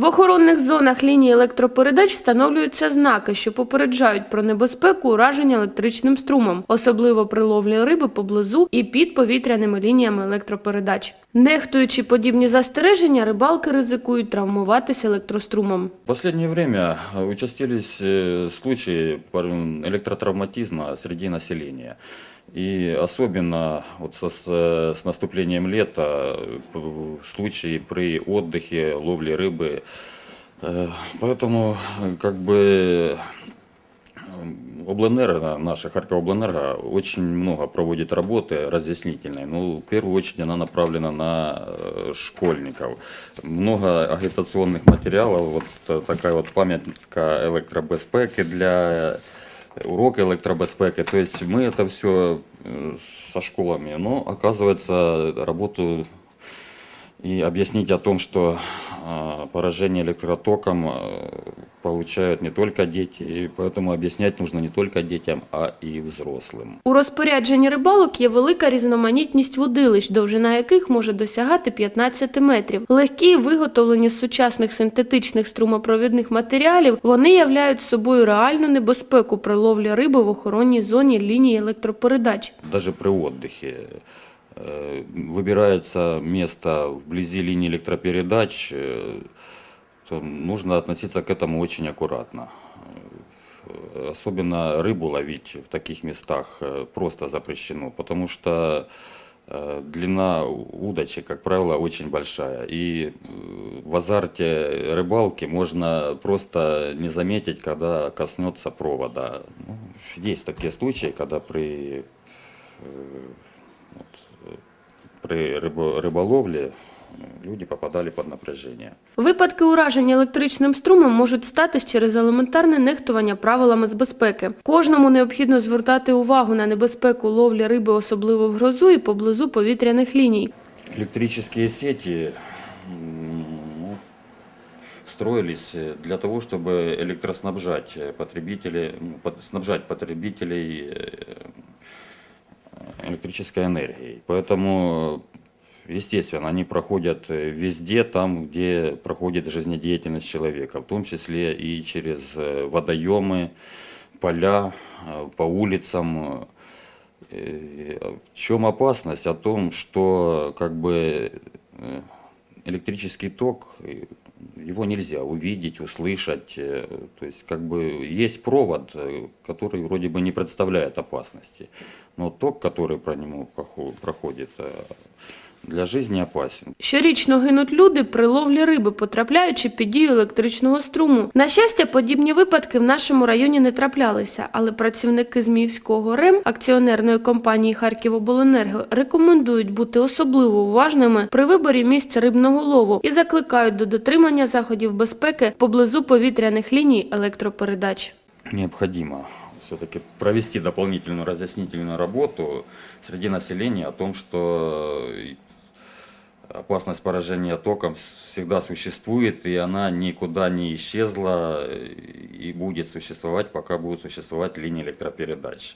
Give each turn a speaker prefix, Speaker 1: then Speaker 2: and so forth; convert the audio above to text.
Speaker 1: В охоронних зонах лінії електропередач встановлюються знаки, що попереджають про небезпеку ураження електричним струмом, особливо при ловлі риби поблизу і під повітряними лініями електропередач. Нехтуючи подібні застереження, рибалки ризикують травмуватися електрострумом.
Speaker 2: В последнее время э, участились э, случаи пор- электротравматизма среди населения. И особенно вот со- с, э, с наступлением лета э, п- случаи при отдыхе, ловле рыбы. Э, Поэтому э, как бы э, Обленерго, наша Харьковобленерго очень много проводит работы разъяснительной. Ну, в первую очередь она направлена на э, школьников. Много агитационных материалов, вот э, такая вот памятка электробезпеки для урока электробезпеки. То есть мы это все со школами, но оказывается работу и объяснить о том, что а, поражение электротоком а, получают не только дети, и поэтому объяснять нужно не только детям, а и взрослым.
Speaker 1: У розпорядженні рибалок є велика різноманітність водилищ, довжина яких може досягати 15 метрів. Легкі, виготовлені з сучасних синтетичних струмопровідних матеріалів, вони являють собою реальну небезпеку при ловлі риби в охоронній зоні лінії електропередач.
Speaker 2: Даже при отдыхе э, выбирается место вблизи линии нужно относиться к этому очень аккуратно. Особенно рыбу ловить в таких местах э, просто запрещено, потому что э, длина удочек, как правило, очень большая. И э, в азарте рыбалки можно просто не заметить, когда коснется провода. Ну, есть такие случаи, когда при при рибо- риболовлі е, люди попадали під напряження.
Speaker 1: Випадки ураження електричним струмом можуть статись через елементарне нехтування правилами з безпеки. Кожному необхідно звертати увагу на небезпеку ловлі риби, особливо в грозу і поблизу повітряних ліній.
Speaker 2: Електрические сети м, ну, строились э, для того, чтобы электроснабжать э, потребителей, ну, под- снабжать потребителей э, электрической энергией. Поэтому, естественно, они проходят э, везде, там, где проходит жизнедеятельность человека, в том числе и через э, водоемы, поля, э, по улицам. В чем опасность? О том, что как бы электрический ток, его нельзя увидеть, услышать. То есть как бы есть провод, который вроде бы не представляет опасности. Но ток, который по нему проходит, для жизни опасен.
Speaker 1: Щорічно гинуть люди при ловлі риби, потрапляючи під дію електричного струму. На щастя, подібні випадки в нашому районі не траплялися, але працівники Зміївського РЕМ акціонерної компанії Харківобленерго рекомендують бути особливо уважними при виборі місця рибного лову і закликають до дотримання заходів безпеки поблизу повітряних ліній електропередач.
Speaker 2: необходимо все-таки провести дополнительную разъяснительную работу среди населения о том, что опасность поражения током всегда существует, и она никуда не исчезла и будет существовать, пока будут существовать линии электропередач.